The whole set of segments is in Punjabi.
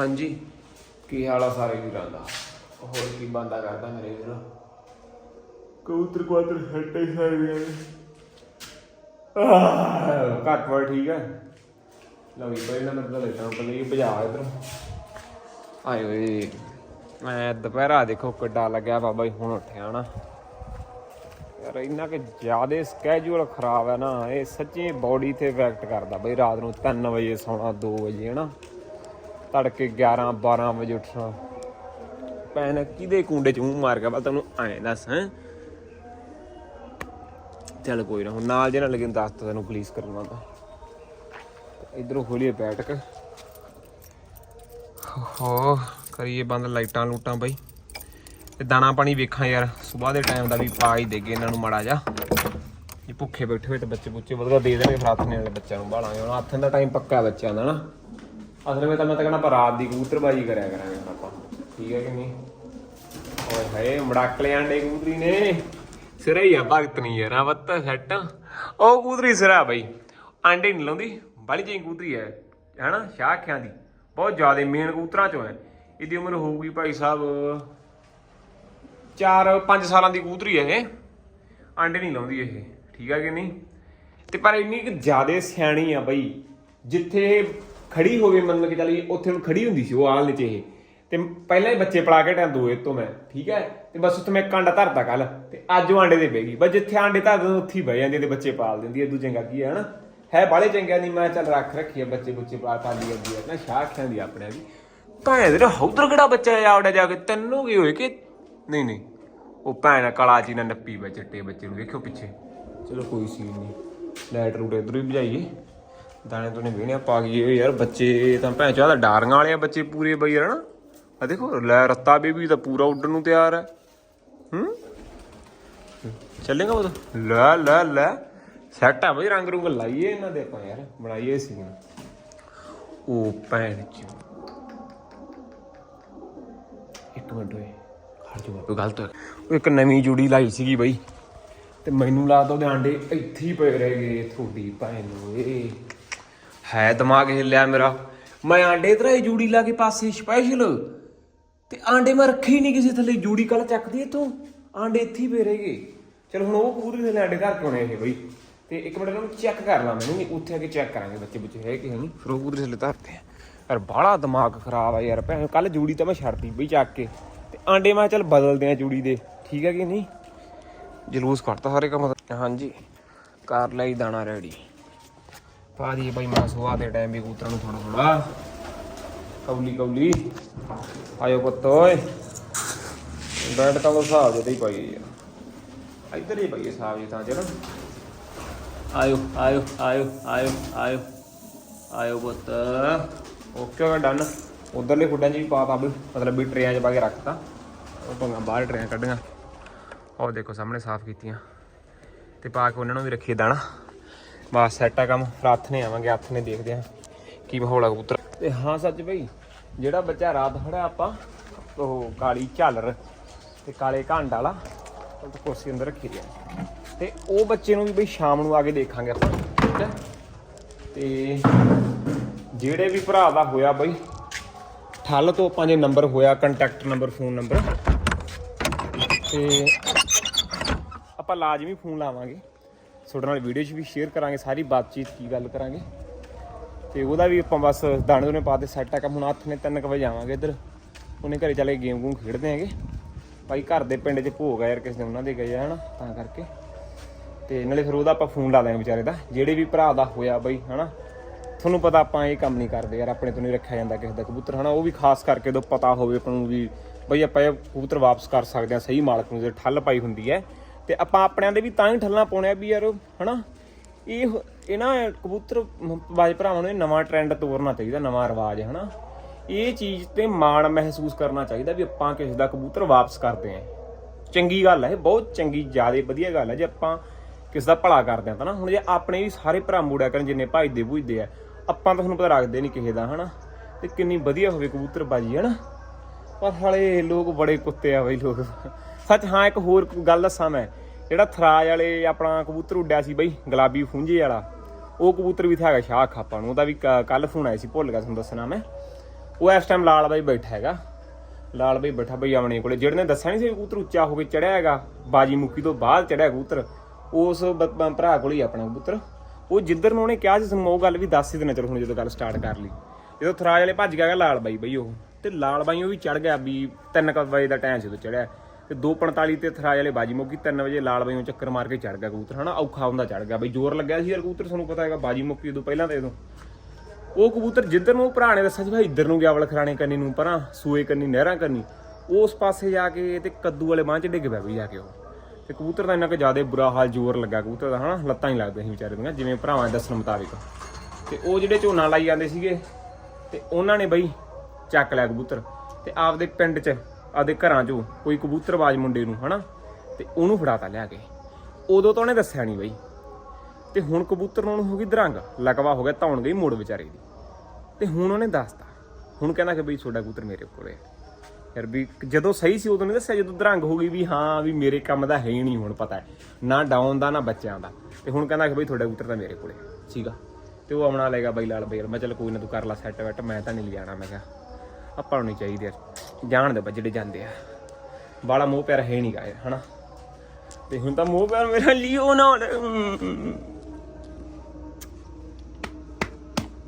ਹਾਂਜੀ। ਕੀ ਹਾਲ ਆ ਸਾਰੇ ਵੀਰਾਂ ਦਾ? ਹੋਰ ਕੀ ਬੰਦਾ ਕਰਦਾ ਮੇਰੇ ਵੀਰ? ਕਬੂਤਰ ਕੁਆਤਰ ਹੱਟੇ ਸਾਰੇ ਵੀਰਾਂ ਆਹ ਘੱਟ ਵਾਰ ਠੀਕ ਹੈ ਲਓ ਵੀ ਪਹਿਲਾਂ ਮੈਂ ਤਾਂ ਲੈਟਾਂ ਉੱਪਰ ਲਈ ਭਜਾ ਇਧਰ। ਆਏ ਓਏ ਮੈਂ ਦੁਪਹਿਰਾ ਦੇਖੋ ਕਿੱਡਾ ਲੱਗਿਆ ਬਾਬਾ ਜੀ ਹੁਣ ਉੱਠਿਆ ਨਾ। ਯਾਰ ਇੰਨਾ ਕਿ ਜਿਆਦੇ ਸਕੇਜੂਲ ਖਰਾਬ ਹੈ ਨਾ ਇਹ ਸੱਚੀ ਬਾਡੀ ਤੇ ਇਫੈਕਟ ਕਰਦਾ ਬਈ ਰਾਤ ਨੂੰ 3 ਵਜੇ ਸੌਣਾ 2 ਵਜੇ ਹਨਾ। ਤੜਕੇ 11 12 ਵਜੇ ਉੱਠਣਾ। ਪੈਨ ਕਿਹਦੇ ਕੁੰਡੇ ਚ ਮੂੰਹ ਮਾਰ ਗਿਆ? ਬਾ ਤੈਨੂੰ ਐਂ ਦੱਸ, ਹੈ? ਚੱਲ ਕੋਈ ਨਾ, ਹੁਣ ਨਾਲ ਜੇ ਨਾ ਲੱਗੇ ਦੱਸ ਤਾ ਤੈਨੂੰ ਪੁਲਿਸ ਕਰਨਾ ਤਾਂ ਇਧਰੋਂ ਖੋਲੀਏ ਬੈਠਕ। ਹੋ, ਕਰੀਏ ਬੰਦ ਲਾਈਟਾਂ ਲੂਟਾਂ ਬਈ। ਤੇ ਦਾਣਾ ਪਾਣੀ ਵੇਖਾਂ ਯਾਰ ਸਵੇਰ ਦੇ ਟਾਈਮ ਦਾ ਵੀ ਪਾ ਹੀ ਦੇਗੇ ਇਹਨਾਂ ਨੂੰ ਮਾੜਾ ਜਾ ਇਹ ਭੁੱਖੇ ਬੈਠੇ ਹੋਏ ਤੇ ਬੱਚੇ ਬੁੱਚੇ ਵਧੀਆ ਦੇ ਦੇਣਗੇ, ਫਿਰ ਵਾਲੇ ਬੱਚਿਆਂ ਨੂੰ ਬਾਲਾਂਗੇ। ਹੁਣ ਹੱਥ ਦਾ ਟਾਈਮ ਪੱਕਾ ਬੱਚਿਆਂ ਦਾ ਨਾ। ਅਸਲ ਵਿੱਚ ਤਾਂ ਮੈਂ ਤਾਂ ਕਹਿੰਦਾ ਆਪਾਂ ਰਾਤ ਦੀ ਕਬੂਤਰਬਾਜੀ ਕਰਿਆ ਕਰਾਂਗੇ ਹੁਣ ਆਪਾਂ। ਠੀਕ ਹੈ ਕਿ ਨਹੀਂ? ਓਏ ਹਾਏ, ਮੜਾਕ ਆਂਡੇ ਕਬੂਤਰੀ ਨੇ। ਸਿਰਾ ਹੀ ਆ, ਭਗਤ ਨਹੀਂ ਯਾਰ ਆ ਬੱਤ ਸੈੱਟ। ਉਹ ਕਬੂਤਰੀ ਸਿਰਾ ਬਈ, ਆਂਡੇ ਨਹੀਂ ਲਾਉਂਦੀ, ਬਾਲੀ ਜਿਹੀ ਕਬੂਤਰੀ ਹੈ, ਹੈਨਾ, ਸ਼ਾਹ ਅੱਖਾਂ ਦੀ। ਬਹੁਤ ਜ਼ਿਆਦਾ ਮੇਨ ਕਬੂਤਰਾਂ ਚੋਂ ਹੈ। ਇਹਦੀ ਉਮਰ ਹੋਊਗੀ ਭਾਈ ਸਾਹਿਬ 4-5 ਸਾਲਾਂ ਦੀ ਕਬੂਤਰੀ ਹੈ ਇਹ। ਆਂਡੇ ਨਹੀਂ ਲਾਉਂਦੀ ਇਹ, ਠੀਕ ਹੈ ਕਿ ਨਹੀਂ? ਤੇ ਪਰ ਇੰਨੀ ਕਿ ਜ਼ਿਆਦਾ ਸਿਆਣੀ ਆ ਬਈ, ਜਿੱਥੇ ਇਹ ਖੜੀ ਹੋਵੇ ਮੰਨ ਕਿ ਚੱਲ ਉੱਥੇ ਹੁਣ ਖੜੀ ਹੁੰਦੀ ਸੀ ਉਹ ਆਲ ਚ ਇਹ ਤੇ ਪਹਿਲਾਂ ਹੀ ਬੱਚੇ ਪਲਾ ਕੇ ਟਾਂ ਦੋਏ ਤੋਂ ਮੈਂ, ਠੀਕ ਹੈ? ਤੇ ਬਸ ਉੱਥੇ ਮੈਂ ਕਾਂਡਾ ਧਰਦਾ ਕੱਲ ਤੇ ਅੱਜ ਉਹ ਆਂਡੇ ਦੇ ਬਹਿ ਬਸ ਜਿੱਥੇ ਆਂਡੇ ਧਰ ਦਿੰਦੇ ਉੱਥੇ ਹੀ ਬਹਿ ਜਾਂਦੀ ਤੇ ਬੱਚੇ ਪਾਲ ਦਿੰਦੀ ਐ ਦੂ ਚੰਗਾ ਕੀ ਹੈ, ਹਨਾ? ਹੈ ਬਾਲੇ ਚੰਗਿਆ ਨਹੀਂ ਮੈਂ ਚੱਲ ਰੱਖ ਰੱਖੀ ਆ ਬੱਚੇ ਬੁੱਚੇ ਪਾ ਪਾਲੀ ਜਾਂਦੀ ਹੈ। ਨਾ ਸ਼ਾਹ ਅੱਖਾਂ ਦੀ ਆਪਣੇ ਦੀ ਭੈਣ ਦੇ ਹੌਦਰ ਕਿਹੜਾ ਬੱਚਾ ਆਵੜਾ ਜਾ ਕੇ? ਤੈਨੂੰ ਕੀ ਹੋਏ ਕਿ? ਨਹੀਂ ਨਹੀਂ। ਉਹ ਭੈਣ ਕਾਲਾ ਜੀ ਨਾਲ ਨੱਪੀ ਵੇ ਚਿੱਟੇ ਬੱਚੇ ਨੂੰ। ਵੇਖਿਓ ਪਿੱਛੇ। ਚਲੋ ਕੋਈ ਸੀਨ ਨਹੀਂ। ਲਾਈਟ ਰੂਟ ਇਧਰ ਹੀ ਭਜਾਈਏ। ਦਾਣੇ ਤੋਂ ਨੇ ਵੇਣਿਆ ਪਾ ਗਏ ਯਾਰ ਬੱਚੇ ਤਾਂ ਭੈਣ ਚਾਹ ਦਾ ਡਾਰੀਆਂ ਵਾਲੇ ਆ ਬੱਚੇ ਪੂਰੇ ਬਈ ਹਨਾ ਆ ਦੇਖੋ, ਲੈ ਰੱਤਾ ਬੇਬੀ ਤਾਂ ਪੂਰਾ ਉੱਡਣ ਨੂੰ ਤਿਆਰ ਹੈ। ਹੂੰ? ਚੱਲੇਗਾ ਉਹ ਲੈ ਲੈ ਲੈ। ਸੈੱਟ ਆ ਬਈ, ਰੰਗ ਰੁੰਗ ਲਾਈਏ ਇਹਨਾਂ ਦੇ ਆਪਾਂ ਯਾਰ, ਬਣਾਈਏ ਸੀ ਉਹ ਭੈਣ ਚ। ਇੱਕ ਮਿੰਟ ਓਏ, ਖੜ ਜਾ। ਕੋਈ ਗਲਤ ਉਹ ਇੱਕ ਨਵੀਂ ਜੁੜੀ ਲਾਈ ਸੀਗੀ ਬਈ। ਤੇ ਮੈਨੂੰ ਲੱਗਦਾ ਉਹਦੇ ਆਂਡੇ, ਇੱਥੇ ਹੀ ਪਏ ਰਹਿ ਗਏ ਥੋੜੀ ਭੈਣ ਨੂੰ ਹੈ ਦਿਮਾਗ ਹਿੱਲਿਆ ਮੇਰਾ। ਮੈਂ ਆਂਡੇ ਤਰਾ ਇਹ ਜੂੜੀ ਲਾ ਕੇ ਪਾਸੇ ਸਪੈਸ਼ਲ ਤੇ ਆਂਡੇ ਮੈਂ ਰੱਖੇ ਹੀ ਨਹੀਂ ਕਿਸੇ ਥੱਲੇ। ਜੂੜੀ ਕੱਲ ਚੱਕਦੀ ਇਥੋਂ। ਆਂਡੇ ਇੱਥੇ ਹੀ ਗਏ। ਚਲ ਹੁਣ ਉਹ ਪੂਰੇ ਥੱਲੇ ਆਂਡੇ ਘਰ ਕਿਉਂ ਨੇ ਇਹ ਬਈ? ਤੇ ਇੱਕ ਮਿੰਟ ਇਹਨੂੰ ਚੈੱਕ ਕਰ ਲਾਂ ਮੈਨੂੰ ਨਹੀਂ ਉੱਥੇ ਆ ਕੇ ਚੈੱਕ ਕਰਾਂਗੇ ਬੱਚੇ ਬੱਚੇ ਹੈ ਕਿ ਨਹੀਂ। ਫਿਰ ਉਹ ਪੂਰੇ ਥੱਲੇ ਧਰਦੇ ਆ। ਯਾਰ ਬਾਹਲਾ ਦਿਮਾਗ ਖਰਾਬ ਆ ਯਾਰ ਭੈਣ। ਕੱਲ ਜੂੜੀ ਤਾਂ ਮੈਂ ਛੱਡਤੀ ਬਈ ਚੱਕ ਕੇ। ਤੇ ਆਂਡੇ ਮੈਂ ਚੱਲ ਬਦਲਦੇ ਆ ਜੂੜੀ ਦੇ। ਠੀਕ ਹੈ ਕਿ ਨਹੀਂ? ਜਲੂਸ ਕੱਢਤਾ ਸਾਰੇ ਕੰਮ। ਹਾਂਜੀ। ਕਰ ਲਈ ਦਾਣਾ ਰੈਡੀ। ਪਾ ਦੀ ਬਾਈ, ਮੈਂ ਸੁਆ ਦੇ ਟਾਈਮ ਵੀ ਕੂਤਰਾਂ ਨੂੰ ਥੋੜਾ ਥੋੜਾ ਕੌਲੀ ਕੌਲੀ। ਆਇਓ ਪੁੱਤ, ਓਏ। ਬੈਡ ਤਾਂ ਉਹ ਹਿਸਾਬ ਜਿਹਾ ਹੀ ਪਾਈ ਯਾਰ ਇੱਧਰ ਹੀ ਪਾਈਏ ਹਿਸਾਬ ਜਿਹਾ ਤਾਂ ਜਰਾ। ਆਇਓ ਆਇਓ ਆਇਓ ਆਇਓ ਆਇਓ। ਆਇਓ ਪੁੱਤ। ਓਕੇ ਹੋ ਡਨ। ਉਧਰਲੇ ਖੁੱਡਾਂ 'ਚ ਵੀ ਪਾਤਾ ਵੀ ਮਤਲਬ ਵੀ ਟਰੇਆਂ 'ਚ ਪਾ ਕੇ ਰੱਖਤਾ। ਉਹ ਪੰਗਾ ਬਾਹਰ ਟਰੇਆਂ ਕੱਢੀਆਂ। ਉਹ ਦੇਖੋ, ਸਾਹਮਣੇ ਸਾਫ਼ ਕੀਤੀਆਂ। ਤੇ ਪਾ ਕੇ ਉਹਨਾਂ ਨੂੰ ਵੀ ਰੱਖੀਏ ਦਾਣਾ। ਬਸ ਸੈੱਟ ਆ ਕੰਮ ਫਿਰ ਨੇ ਆਵਾਂਗੇ ਹੱਥ ਨੇ ਦੇਖਦੇ ਆ ਕੀ ਮਾਹੌਲ ਆ ਕਬੂਤਰ। ਤੇ ਹਾਂ ਸੱਚ ਬਈ, ਜਿਹੜਾ ਬੱਚਾ ਰਾਤ ਖੜਾ ਆਪਾਂ, ਉਹ ਕਾਲੀ ਝਾਲਰ ਤੇ ਕਾਲੇ ਘੰਡ ਵਾਲਾ, ਉਹ ਕੁਰਸੀ ਅੰਦਰ ਰੱਖੀ ਗਿਆ ਤੇ ਉਹ ਬੱਚੇ ਨੂੰ ਵੀ ਬਈ ਸ਼ਾਮ ਨੂੰ ਆ ਕੇ ਦੇਖਾਂਗੇ ਆਪਾਂ, ਠੀਕ ਹੈ ਤੇ ਜਿਹੜੇ ਵੀ ਭਰਾ ਦਾ ਹੋਇਆ ਬਈ, ਠੱਲ ਤੋਂ ਆਪਾਂ ਜੇ ਨੰਬਰ ਹੋਇਆ ਕੰਟੈਕਟ ਨੰਬਰ ਫੋਨ ਨੰਬਰ, ਤੇ ਆਪਾਂ ਲਾਜ਼ਮੀ ਫੋਨ ਲਾਵਾਂਗੇ। ਤੁਹਾਡੇ ਨਾਲ ਵੀਡੀਓ 'ਚ ਵੀ ਸ਼ੇਅਰ ਕਰਾਂਗੇ, ਸਾਰੀ ਬਾਤਚੀਤ ਕੀ ਗੱਲ ਕਰਾਂਗੇ। ਤੇ ਉਹਦਾ ਵੀ ਆਪਾਂ ਬਸ ਦਾਣੇ ਦੋਨੇ ਪਾ ਦੇ ਸੈੱਟ ਆ ਕੰਮ। ਹੁਣ ਹੱਥ ਨੇ 3 ਵਜੇ ਜਾਵਾਂਗੇ ਇੱਧਰ। ਉਹਨੇ ਘਰੇ ਚਲੇ ਗੇਮ ਗੂਮ ਖੇਡਦੇ ਹੈਗੇ। ਭਾਈ ਘਰ ਦੇ ਪਿੰਡ 'ਚ ਭੋਗ ਆ ਯਾਰ, ਕਿਸੇ ਦੇ ਉਹਨਾਂ ਦੇ ਗਏ ਆ, ਹਨਾ, ਤਾਂ ਕਰਕੇ। ਤੇ ਨਾਲੇ ਫਿਰ ਉਹਦਾ ਆਪਾਂ ਫੋਨ ਲਾ ਦੇਣਾ ਵਿਚਾਰੇ ਦਾ। ਜਿਹੜੇ ਵੀ ਭਰਾ ਦਾ ਹੋਇਆ ਬਈ, ਹਨਾ। ਤੁਹਾਨੂੰ ਪਤਾ ਆਪਾਂ ਇਹ ਕੰਮ ਨਹੀਂ ਕਰਦੇ ਯਾਰ, ਆਪਣੇ ਤੋਂ ਨਹੀਂ ਰੱਖਿਆ ਜਾਂਦਾ ਕਿਸੇ ਦਾ ਕਬੂਤਰ, ਹਨਾ। ਉਹ ਵੀ ਖਾਸ ਕਰਕੇ ਜਦੋਂ ਪਤਾ ਹੋਵੇ ਆਪਾਂ ਨੂੰ ਵੀ, ਬਈ ਆਪਾਂ ਇਹ ਕਬੂਤਰ ਵਾਪਸ ਕਰ ਸਕਦੇ ਆ ਸਹੀ ਮਾਲਕ ਨੂੰ ਜੇ ਠੱਲ ਪਾਈ ਹੁੰਦੀ ਹੈ ਤੇ ਆਪਾਂ ਆਪਣਿਆਂ ਦੇ ਵੀ ਤਾਂ ਹੀ ਠੱਲਾਂ ਪਾਉਣੇ ਆ ਵੀ ਯਾਰ, ਹਨਾ? ਇਹ ਇਹ ਨਾ ਕਬੂਤਰ ਬਾਜ ਭਰਾਵਾਂ ਨੂੰ ਇਹ ਨਵਾਂ ਟ੍ਰੈਂਡ ਤੋਰਨਾ ਚਾਹੀਦਾ, ਨਵਾਂ ਰਿਵਾਜ, ਹਨਾ? ਇਹ ਚੀਜ਼ ਤੇ ਮਾਣ ਮਹਿਸੂਸ ਕਰਨਾ ਚਾਹੀਦਾ ਵੀ ਆਪਾਂ ਕਿਸੇ ਦਾ ਕਬੂਤਰ ਵਾਪਸ ਕਰਦੇ ਆਂ। ਚੰਗੀ ਗੱਲ ਹੈ ਇਹ ਬਹੁਤ ਚੰਗੀ, ਜਿਆਦੇ ਵਧੀਆ ਗੱਲ ਹੈ ਜੇ ਆਪਾਂ ਕਿਸ ਦਾ ਭਲਾ ਕਰਦੇ ਆਂ ਤਾਂ ਨਾ, ਹੁਣ ਜੇ ਆਪਣੇ ਵੀ ਸਾਰੇ ਭਰਾ ਮੂੜਿਆ ਕਰਨ, ਜਿੰਨੇ ਭਾਈਦੇ ਭੁਜਦੇ ਆ, ਆਪਾਂ ਤਾਂ ਤੁਹਾਨੂੰ ਪਤਾ ਰੱਖਦੇ ਨਹੀਂ ਕਿਸੇ ਦਾ, ਹਨਾ? ਤੇ ਕਿੰਨੀ ਵਧੀਆ ਹੋਵੇ ਕਬੂਤਰ ਬਾਜੀ, ਹਨਾ? ਪਰ ਹਾਲੇ ਲੋਕ ਬੜੇ ਕੁੱਤੇ ਆ ਬਈ, ਲੋਕ। ਸੱਚ, ਹਾਂ, ਇੱਕ ਹੋਰ ਗੱਲ ਦੱਸਾਂ ਮੈਂ। ਜਿਹੜਾ ਥਰਾਜ ਵਾਲੇ ਆਪਣਾ ਕਬੂਤਰ ਉੱਡਿਆ ਸੀ ਬਈ, ਗੁਲਾਬੀ ਫੁੰਝੇ ਵਾਲਾ, ਉਹ ਕਬੂਤਰ ਵੀ ਤਾਂ ਸ਼ਾਹ ਖਾਪਾ ਨੂੰ ਉਹਦਾ ਵੀ ਕੱਲ ਫੋਨ ਆਇਆ ਸੀ, ਭੁੱਲ ਗਿਆ ਤੁਹਾਨੂੰ ਦੱਸਣਾ ਮੈਂ। ਉਹ ਇਸ ਟਾਈਮ ਲਾਲ ਬਾਈ ਬੈਠਾ ਹੈਗਾ, ਲਾਲ ਬਾਈ ਬੈਠਾ ਬਈ ਆਪਣੇ ਕੋਲੇ, ਜਿਹੜੇ ਨੇ ਦੱਸਿਆ ਨਹੀਂ ਸੀ ਕਬੂਤਰ ਉੱਚਾ ਹੋ ਕੇ ਚੜਿਆ ਹੈਗਾ, ਬਾਜੀ ਮੁੱਕੀ ਤੋਂ ਬਾਅਦ ਚੜਿਆ ਕਬੂਤਰ, ਉਸ ਭਰਾ ਕੋਲ ਹੀ ਆਪਣਾ ਕਬੂਤਰ। ਉਹ ਜਿੱਧਰ ਨੂੰ ਉਹਨੇ ਕਿਹਾ ਸੀ, ਸਾਨੂੰ ਉਹ ਗੱਲ ਵੀ ਦੱਸ ਹੀ ਦੇਣਾ, ਚਲੋ ਹੁਣ ਜਦੋਂ ਗੱਲ ਸਟਾਰਟ ਕਰ ਲਈ। ਜਦੋਂ ਥਰਾਜ ਵਾਲੇ ਭੱਜ ਗਿਆ ਹੈਗਾ ਲਾਲ ਬਾਈ ਬਈ ਉਹ, ਤੇ ਲਾਲ ਬਾਈ ਉਹ ਵੀ ਚੜ ਗਿਆ ਵੀ 3 ਵਜੇ ਦਾ ਟਾਈਮ ਸੀ ਉਦੋਂ ਚੜਿਆ ਤੇ 2:45 ਤੇ ਥਰਾਜ ਵਾਲੇ ਬਾਜੀ ਮੁੱਕੀ 3 ਵਜੇ ਲਾਲ ਬਾਈ ਉਹ ਚੱਕਰ ਮਾਰ ਕੇ ਚੜ ਗਿਆ ਕਬੂਤਰ, ਹਨਾ? ਔਖਾ ਹੁੰਦਾ ਚੜ ਗਿਆ। ਬਈ ਜ਼ੋਰ ਲੱਗਿਆ ਸੀ ਯਾਰ ਕਬੂਤਰ, ਤੁਹਾਨੂੰ ਪਤਾ ਹੈਗਾ, ਬਾਜੀ ਮੁੱਕੀ ਉਦੋਂ ਪਹਿਲਾਂ ਤੇ ਉਦੋਂ। ਉਹ ਕਬੂਤਰ ਜਿੱਧਰ ਨੂੰ ਭਰਾ ਨੇ ਦੱਸਿਆ ਸੀ, ਭਾਈ ਇੱਧਰ ਨੂੰ ਗਿਆ ਵਲ ਖਰਾਣੇ ਕੰਨੀ ਨੂੰ, ਪਰਾਂ, ਸੂਏ ਕੰਨੀ, ਨਹਿਰਾਂ ਕੰਨੀ। ਉਸ ਪਾਸੇ ਜਾ ਕੇ ਤੇ ਕੱਦੂ ਵਾਲੇ ਬਾਂਹ ਚ ਡਿੱਗ ਪਿਆ ਵੀ ਜਾ ਕੇ ਉਹ। ਤੇ ਕਬੂਤਰ ਦਾ ਇੰਨਾ ਕਿ ਜ਼ਿਆਦਾ ਬੁਰਾ ਹਾਲ ਜ਼ੋਰ ਲੱਗਾ ਕਬੂਤਰ ਦਾ, ਹਨਾ? ਲੱਤਾਂ ਹੀ ਲੱਗਦੀਆਂ ਸੀ ਵਿਚਾਰੇ ਦੀਆਂ, ਜਿਵੇਂ ਭਰਾਵਾਂ ਦੇ ਦੱਸਣ ਮੁਤਾਬਿਕ। ਤੇ ਉਹ ਜਿਹੜੇ ਝੋਨਾ ਲਾਈ ਜਾਂਦੇ ਸੀਗੇ, ਤੇ ਉਹਨਾਂ ਨੇ ਬਈ ਚੱਕ ਲਿਆ ਕਬੂਤਰ। ਤੇ ਆਪਦੇ ਪਿੰਡ 'ਚ ਆਪਦੇ ਘਰਾਂ 'ਚੋਂ ਕੋਈ ਕਬੂਤਰਬਾਜ਼ ਮੁੰਡੇ ਨੂੰ, ਹਨਾ? ਤੇ ਉਹਨੂੰ ਫੜਾਤਾ ਲਿਆ ਕੇ। ਉਦੋਂ ਤਾਂ ਉਹਨੇ ਦੱਸਿਆ ਨਹੀਂ ਬਈ। ਤੇ ਹੁਣ ਕਬੂਤਰ ਨੂੰ ਹੋ ਗਈ ਦਰੰਗ। ਲਗਵਾ ਹੋ ਗਿਆ ਧੌਣ ਗਈ ਮੋੜ ਵਿਚਾਰੇ ਦੀ। ਤੇ ਹੁਣ ਉਹਨੇ ਦੱਸਤਾ। ਹੁਣ ਕਹਿੰਦਾ ਕਿ ਬਈ ਤੁਹਾਡਾ ਕਬੂਤਰ ਮੇਰੇ ਕੋਲੇ ਯਾਰ ਵੀ ਜਦੋਂ ਸਹੀ ਸੀ, ਉਦੋਂ ਨਹੀਂ ਦੱਸਿਆ। ਜਦੋਂ ਦਰੰਗ ਹੋ ਗਈ ਵੀ ਹਾਂ, ਵੀ ਮੇਰੇ ਕੰਮ ਦਾ ਹੈ ਹੀ ਨਹੀਂ ਹੁਣ ਪਤਾ। ਨਾ ਡਾਊਨ ਦਾ, ਨਾ ਬੱਚਿਆਂ ਦਾ। ਤੇ ਹੁਣ ਕਹਿੰਦਾ ਕਿ ਬਈ ਤੁਹਾਡਾ ਕਬੂਤਰ ਤਾਂ ਮੇਰੇ ਕੋਲੇ ਸੀਗਾ ਤੇ ਉਹ ਆਉਣਾ ਲੈਗਾ ਬਈ ਲਾਲ ਬਈ। ਮੈਂ ਚੱਲ ਕੋਈ ਨਾ, ਤੂੰ ਕਰ ਲੈ ਸੈੱਟ ਵੈਟ ਮੈਂ ਤਾਂ ਨਹੀਂ ਲਿਜਾਣਾ ਮੈਂ ਕਿਹਾ ਆਪਾਂ ਨੂੰ ਨਹੀਂ ਚਾਹੀਦੇ। ਯਾਰ। ਜਾਣ ਦੇ ਬਈ ਜਿਹੜੇ ਜਾਂਦੇ ਆ। ਬਾਲਾ ਮੋਹ ਪਿਆਰ ਹੈ ਨਹੀਂਗਾ ਯਾਰ ਹਨਾ? ਤੇ ਹੁਣ ਤਾਂ ਮੋਹ ਪਿਆਰ ਮੇਰਾ ਲਿਓ ਨਾਲ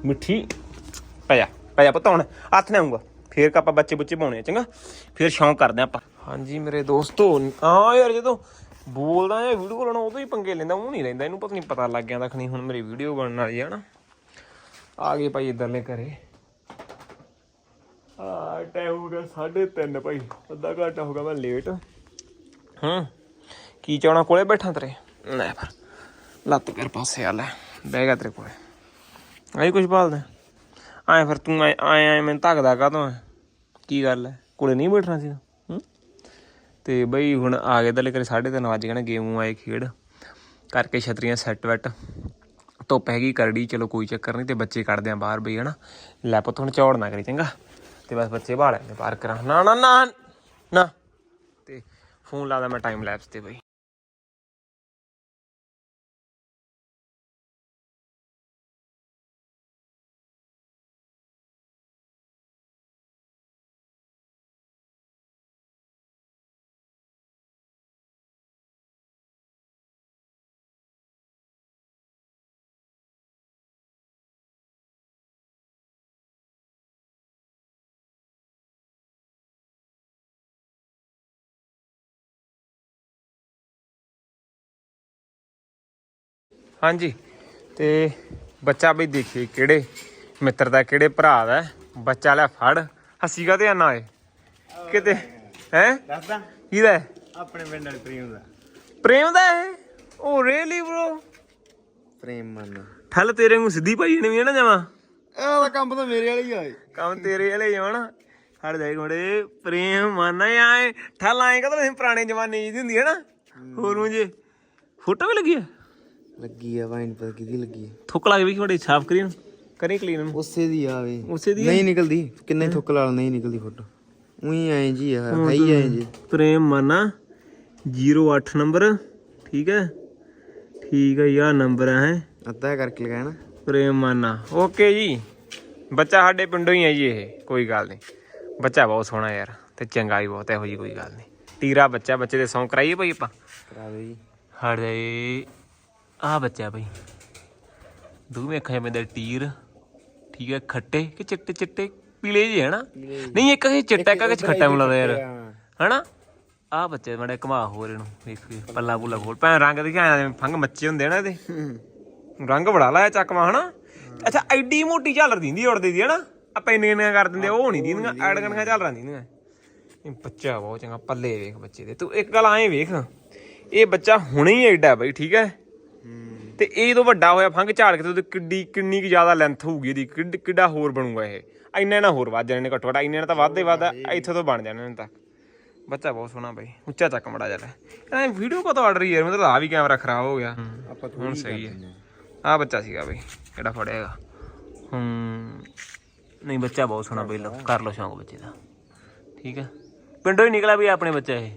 ਮਿੱਠੀ। ਪਿਆ ਪਿਆ ਪਤਾ ਹੁਣ, ਹੱਥ ਨਾ ਆਉਂਗਾ ਫੇਰ ਕ ਆਪਾਂ ਬੱਚੇ ਬੁੱਚੇ ਪਾਉਣੇ ਆ, ਚੰਗਾ? ਫੇਰ ਸ਼ੌਂਕ ਕਰਦੇ ਆ ਆਪਾਂ। ਹਾਂਜੀ ਮੇਰੇ ਦੋਸਤੋ, ਹਾਂ ਯਾਰ ਜਦੋਂ ਬੋਲਦਾ ਜਾਂ ਵੀਡੀਓ ਬਣਾਉਣਾ, ਉਦੋਂ ਹੀ ਪੰਗੇ ਲੈਂਦਾ, ਉਹ ਨਹੀਂ ਲੈਂਦਾ ਇਹਨੂੰ ਪਤਾ ਨਹੀਂ, ਪਤਾ ਲੱਗ ਗਿਆ ਖਣੀ ਹੁਣ ਮੇਰੀ ਵੀਡੀਓ ਬਣਨ ਵਾਲੀ ਹੈ ਨਾ ਆ ਗਏ ਭਾਈ ਇਧਰਲੇ ਘਰੇ। ਆ ਟਾਈਮ ਹੋ ਗਿਆ 3:30 ਭਾਈ। ਅੱਧਾ ਘੰਟਾ ਹੋ ਗਿਆ ਮੈਂ ਲੇਟ ਹੂੰ, ਕੀ ਚਾਹਣਾ ਕੋਲੇ ਬੈਠਾ ਤੇਰੇ? ਲੈ ਫਿਰ, ਲੱਤ ਕਰ ਪਾਸੇ ਆ, ਲੈ, ਬਹਿ ਗਿਆ ਤੇਰੇ ਕੋਲੇ। ਆਈ ਕੁਝ ਭਾਲਦਾ? ਆਏ ਫਿਰ ਤੂੰ ਆਏ ਆਏ ਮੈਨੂੰ ਧੱਕਦਾ ਕਾਹਤੋਂ ਕੀ ਗੱਲ ਹੈ ਕੋਲੇ ਨਹੀਂ ਬੈਠਣਾ ਸੀ ਹੂੰ? ਤੇ ਬਈ ਹੁਣ ਆ ਗਏ ਦਲੇ ਕਰੇ 3:30 ਵਜੇ ਕਹਿੰਦੇ ਗੇਮ ਆਏ ਖੇਡ। ਕਰਕੇ ਛਤਰੀਆਂ ਸੈੱਟ ਵੈਟ ਧੁੱਪ ਹੈਗੀ, ਕਰੜੀ, ਚਲੋ ਕੋਈ ਚੱਕਰ ਨਹੀਂ, ਤੇ ਬੱਚੇ ਕੱਢਦੇ ਆ ਬਾਹਰ ਬਈ, ਹਨਾ? ਲੈ ਪੁੱਤ, ਹੁਣ ਚੌੜ ਨਾ ਕਰੀ, ਚੰਗਾ? ਤੇ ਬਸ ਬੱਚੇ ਬਾਹਰ ਆਏ ਬਾਹਰ ਕਰਾਂ। ਨਾ ਨਾ ਨਾ ਨਾ। ਤੇ ਫੋਨ ਲਾਦਾ ਮੈਂ ਟਾਈਮ ਲੈਪਸ ਤੇ ਬਈ। ਹਾਂਜੀ। ਤੇ ਬੱਚਾ ਬਈ ਦੇਖੀ ਕਿਹੜੇ ਮਿੱਤਰ ਦਾ ਕਿਹੜੇ ਭਰਾ ਦਾ ਹੈ। ਬੱਚਾ ਲੈ ਫੜ। ਹੱਸੀ ਕਾ ਤੇ ਆਨਾ ਓਏ? ਕਿਤੇ ਹੈ? ਦੱਸਦਾ। ਕਿਹਦਾ ਹੈ? ਆਪਣੇ ਪਿੰਡ ਵਾਲੇ ਪ੍ਰੇਮ ਦਾ। ਪ੍ਰੇਮ ਦਾ ਹੈ ਉਹ ਰੀਅਲੀ ਬ్రో ਪ੍ਰੇਮ ਮੰਨ। ਠੱਲ ਤੇਰੇ ਨੂੰ ਸਿੱਧੀ ਪਾਈ ਨਹੀਂ ਹੈ ਨਾ ਜਮਾ? ਇਹ ਵਾਲਾ ਕੰਮ ਤਾਂ ਮੇਰੇ ਵਾਲਾ ਹੀ ਆ ਕੰਮ ਤੇਰੇ ਵਾਲੇ ਜਮਾ ਹਟ ਜਾਈ ਘੋੜੇ ਪ੍ਰੇਮ ਮਾਨਾ ਆਏ ਠੱਲ ਆਏ ਕਦੋਂ ਪੁਰਾਣੇ ਜ਼ਮਾਨੇ ਦੀ ਹੁੰਦੀ ਹੈ ਨਾ। ਹੋਰ ਨੂੰ ਜੇ। ਫੋਟੋ ਵੀ ਲੱਗੀ ਹੈ ਲੱਗੀ ਆ ਵਾਈਨ ਪਤਾ ਕਿਹਦੀ ਲੱਗੀ ਆ। ਥੁੱਕ ਲੱਗ ਵੀ ਥੋੜੀ ਸਾਫ਼ ਕਰੀ ਨੂੰ। ਕਰੀ ਕਲੀਨ ਨੂੰ ਉਸੇ ਦੀ ਆਵੇ ਉਸੇ ਦੀ ਨਹੀਂ ਨਿਕਲਦੀ। ਕਿੰਨੇ ਥੁੱਕ ਲਾ ਨਹੀਂ ਨਿਕਲਦੀ ਫੋਟੋ। ਉਹੀ ਐ ਜੀ ਆ ਹੈ ਹੀ ਐ ਜੀ। ਪ੍ਰੇਮ ਮਾਨਾ 08 ਨੰਬਰ ਠੀਕ ਹੈ? ਠੀਕ ਹੈ ਯਾ ਨੰਬਰ ਹੈ? ਅੱਧਾ ਕਰਕੇ ਲਗਾਇਆ ਨਾ। ਪ੍ਰੇਮ ਮਾਨਾ। ਓਕੇ ਜੀ। ਬੱਚਾ ਸਾਡੇ ਪਿੰਡੋਂ ਹੀ ਹੈ ਜੀ ਇਹ। ਕੋਈ ਗੱਲ ਨਹੀਂ। ਬੱਚਾ ਬਹੁਤ ਸੋਹਣਾ ਯਾਰ ਤੇ ਚੰਗਾ ਵੀ ਬਹੁਤ ਇਹੋ ਜੀ ਕੋਈ ਗੱਲ ਨਹੀਂ। ਟੀਰਾ ਬੱਚਾ ਬੱਚੇ ਦੇ ਸੌਂ ਕਰਾਈਏ ਭਾਈ ਆਪਾਂ। ਕਰਾ ਦੇ ਜੀ ਜਾਏ ਆ ਬੱਚਾ ਭਾਈ ਦੋਵੇਂ ਅੱਖਾਂ 'ਚ ਪੈਂਦਾ ਟੀਰ ਠੀਕ ਹੈ ਖੱਟੇ ਕਿ ਚਿੱਟੇ ਚਿੱਟੇ? ਪੀਲੇ ਜਿਹੇ ਹਨਾ? ਨਹੀਂ ਇੱਕ ਇਹ ਚਿੱਟਾ ਇੱਕ ਇਹ ਖੱਟਾ ਮਿਲਦਾ ਯਾਰ। ਹਨਾ? ਆ ਬੱਚੇ ਬੜੇ ਘਮਾ ਹੋ ਰਹੇ ਨੂੰ ਵੇਖ ਵੇਖ, ਪੱਲਾ ਪੁੱਲਾ ਖੋਲ। ਭੈਣ ਰੰਗ ਦਿਖਾਇਆ ਜਿਵੇਂ ਫੰਗ ਮੱਚੇ ਹੁੰਦੇ ਨਾ ਇਹਦੇ। ਰੰਗ ਬੜਾ ਲਾਇਆ ਚੱਕਵਾ ਹਨਾ? ਅੱਛਾ ਐਡੀ ਮੋਟੀ ਝਾਲਰ ਦਿੰਦੀ ਉੜਦੀ ਦੀ ਹਨਾ? ਆਪਾਂ ਇੰਨੀਆਂ ਇੰਨੀਆਂ ਕਰ ਦਿੰਦੇ ਉਹ ਨਹੀਂ ਦਿੰਦੀਆਂ ਐੜਗਣੀਆਂ ਝਾਲਰਾਂ ਦਿੰਦੀਆਂ ਇਹ ਬੱਚਾ ਬਹੁਤ ਚੰਗਾ ਪੱਲੇ ਵੇਖ ਬੱਚੇ ਦੇ। ਤੂੰ ਇੱਕ ਗੱਲ ਐਂ ਵੇਖ ਇਹ ਬੱਚਾ ਹੁਣੇ ਹੀ ਐਡਾ ਬਈ ਠੀਕ ਹੈ? ਤੇ ਇਹ ਜਦੋਂ ਵੱਡਾ ਹੋਇਆ ਫੰਗ ਝਾੜ ਕੇ ਤੇ ਉਹਦੀ ਕਿੱਡੀ ਕਿੰਨੀ ਕੁ ਜ਼ਿਆਦਾ ਲੈਂਥ ਹੋਊਗੀ ਇਹਦੀ ਕਿੱਡ- ਕਿੱਡਾ ਹੋਰ ਬਣੂਗਾ ਇਹ। ਇੰਨਾ ਨਾ ਹੋਰ ਵੱਧ ਜਾਣੇ ਨੇ ਘੱਟੋ ਘੱਟ ਇੰਨੇ ਨਾਲ ਤਾਂ ਵੱਧ ਹੀ ਵੱਧ ਇੱਥੇ ਤੋਂ ਬਣ ਜਾਣੇ ਨੇ ਤੱਕ ਬੱਚਾ ਬਹੁਤ ਸੋਹਣਾ ਬਈ ਉੱਚਾ ਚੱਕ ਮੜਾ ਜਾਂਦਾ ਇਹ ਵੀਡੀਓ ਕਦੋਂ ਆਰਡਰ ਯਾਰ? ਮਤਲਬ ਆ ਵੀ ਕੈਮਰਾ ਖਰਾਬ ਹੋ ਗਿਆ। ਆਪਾਂ ਹੁਣ ਸਹੀ ਹੈ। ਆ ਬੱਚਾ ਸੀਗਾ ਬਈ ਕਿਹੜਾ ਫੜਿਆਗਾ ਹੂੰ। ਨਹੀਂ ਬੱਚਾ ਬਹੁਤ ਸੋਹਣਾ ਬਈ ਲਓ ਕਰ ਲਓ ਸ਼ੌਂਕ ਬੱਚੇ ਦਾ। ਠੀਕ ਹੈ ਪਿੰਡੋਂ ਹੀ ਨਿਕਲਿਆ ਵੀ ਆਪਣੇ ਬੱਚਾ ਇਹ।